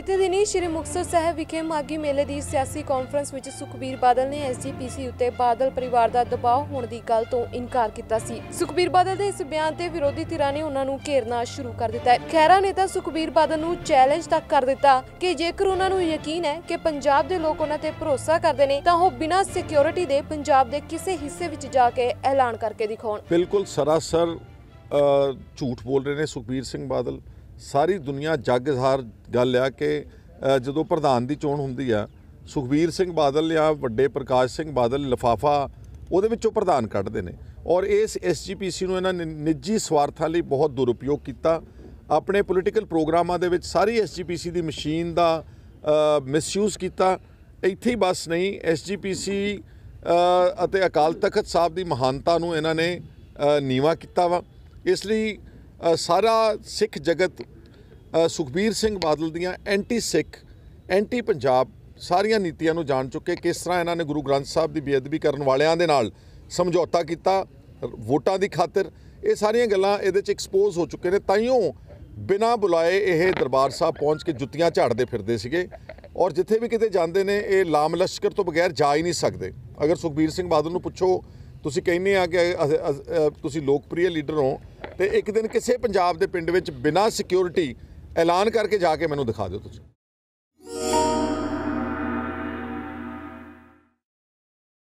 ਬੀਤੇ ਦਿਨੀ ਸ਼੍ਰੀ ਮੁਕਤਸਰ ਸਾਹਿਬ ਵਿਖੇ ਮਾਗੀ ਮੇਲੇ ਦੀ ਸਿਆਸੀ ਕਾਨਫਰੰਸ ਵਿੱਚ ਸੁਖਬੀਰ ਬਾਦਲ ਨੇ ਐਸਜੀਪੀਸੀ ਉੱਤੇ ਬਾਦਲ ਪਰਿਵਾਰ ਦਾ ਦਬਾਅ ਹੋਣ ਦੀ ਗੱਲ ਤੋਂ ਇਨਕਾਰ ਕੀਤਾ ਸੀ। ਸੁਖਬੀਰ ਬਾਦਲ ਦੇ ਇਸ ਬਿਆਨ ਤੇ ਵਿਰੋਧੀ ਧਿਰਾਂ ਨੇ ਉਹਨਾਂ ਨੂੰ ਘੇਰਨਾ ਸ਼ੁਰੂ ਕਰ ਦਿੱਤਾ ਹੈ। ਖੈਰਾ ਨੇਤਾ ਸੁਖਬੀਰ ਬਾਦਲ ਨੂੰ ਚੈਲੰਜ ਤੱਕ ਕਰ ਦਿੱਤਾ ਕਿ ਜੇਕਰ ਉਹਨਾਂ ਨੂੰ ਯਕੀਨ ਹੈ ਕਿ ਪੰਜਾਬ ਦੇ ਲੋਕ ਉਹਨਾਂ ਤੇ ਭਰੋਸਾ ਕਰਦੇ ਨੇ, ਤਾਂ ਉਹ ਬਿਨਾਂ ਸਿਕਿਉਰਿਟੀ ਦੇ ਪੰਜਾਬ ਦੇ ਕਿਸੇ ਹਿੱਸੇ ਵਿੱਚ ਜਾ ਕੇ ਐਲਾਨ ਕਰਕੇ ਦਿਖਾਉਣ। ਬਿਲਕੁਲ ਸਰਾਸਰ ਝੂਠ ਬੋਲ ਰਹੇ ਨੇ ਸੁਖਬੀਰ ਸਿੰਘ ਬਾਦਲ। ਸਾਰੀ ਦੁਨੀਆ ਜੱਗਜ਼ਾਰ ਗੱਲ ਆ ਕਿ ਜਦੋਂ ਪ੍ਰਧਾਨ ਦੀ ਚੋਣ ਹੁੰਦੀ ਆ ਸੁਖਬੀਰ ਸਿੰਘ ਬਾਦਲ ਜਾਂ ਵੱਡੇ ਪ੍ਰਕਾਸ਼ ਸਿੰਘ ਬਾਦਲ ਲਫਾਫਾ ਉਹਦੇ ਵਿੱਚੋਂ ਪ੍ਰਧਾਨ ਕੱਢਦੇ ਨੇ। ਔਰ ਇਸ ਐਸਜੀਪੀਸੀ ਨੂੰ ਇਹਨਾਂ ਨੇ ਨਿੱਜੀ ਸਵਾਰਥਾਂ ਲਈ ਬਹੁਤ ਦੁਰਉਪਯੋਗ ਕੀਤਾ। ਆਪਣੇ ਪੋਲੀਟੀਕਲ ਪ੍ਰੋਗਰਾਮਾਂ ਦੇ ਵਿੱਚ ਸਾਰੀ ਐਸਜੀਪੀਸੀ ਦੀ ਮਸ਼ੀਨ ਦਾ ਮਿਸਯੂਜ਼ ਕੀਤਾ। ਇੱਥੇ ਹੀ ਬਸ ਨਹੀਂ ਐਸਜੀਪੀਸੀ ਅਤੇ ਅਕਾਲ ਤਖਤ ਸਾਹਿਬ ਦੀ ਮਹਾਨਤਾ ਨੂੰ ਇਹਨਾਂ ਨੇ ਅ, ਨੀਵਾ ਕੀਤਾ ਵਾ। ਇਸ ਲਈ ਸਾਰਾ ਸਿੱਖ ਜਗਤ ਸੁਖਬੀਰ ਸਿੰਘ ਬਾਦਲ ਦੀਆਂ ਐਂਟੀ ਸਿੱਖ ਐਂਟੀ ਪੰਜਾਬ ਸਾਰੀਆਂ ਨੀਤੀਆਂ ਨੂੰ ਜਾਣ ਚੁੱਕੇ ਕਿਸ ਤਰ੍ਹਾਂ ਇਹਨਾਂ ਨੇ ਗੁਰੂ ਗ੍ਰੰਥ ਸਾਹਿਬ ਦੀ ਬੇਅਦਬੀ ਕਰਨ ਵਾਲਿਆਂ ਦੇ ਨਾਲ ਸਮਝੌਤਾ ਕੀਤਾ, ਵੋਟਾਂ ਦੀ ਖਾਤਰ। ਇਹ ਸਾਰੀਆਂ ਗੱਲਾਂ ਇਹਦੇ 'ਚ ਐਕਸਪੋਜ਼ ਹੋ ਚੁੱਕੇ ਨੇ। ਤਾਈਓ ਬਿਨਾਂ ਬੁਲਾਏ ਇਹ ਦਰਬਾਰ ਸਾਹਿਬ ਪਹੁੰਚ ਕੇ ਜੁੱਤੀਆਂ ਝਾੜਦੇ ਫਿਰਦੇ ਸੀਗੇ। ਔਰ ਜਿੱਥੇ ਵੀ ਕਿਤੇ ਜਾਂਦੇ ਨੇ, ਇਹ ਲਾਮ ਲਸ਼ਕਰ ਤੋਂ ਬਗੈਰ ਜਾ ਹੀ ਨਹੀਂ ਸਕਦੇ। ਅਗਰ ਸੁਖਬੀਰ ਸਿੰਘ ਬਾਦਲ ਨੂੰ ਪੁੱਛੋ, ਤੁਸੀਂ ਕਹਿੰਦੇ ਆ ਕਿ ਤੁਸੀਂ ਲੋਕਪ੍ਰਿਯ ਲੀਡਰ ਹੋ ਤੇ ਇੱਕ ਦਿਨ ਕਿਸੇ ਪੰਜਾਬ ਦੇ ਪਿੰਡ ਵਿੱਚ ਬਿਨਾਂ ਸਿਕਿਉਰਿਟੀ ਐਲਾਨ ਕਰਕੇ ਜਾ ਕੇ ਮੈਨੂੰ ਦਿਖਾ ਦਿਓ ਤੁਸੀਂ।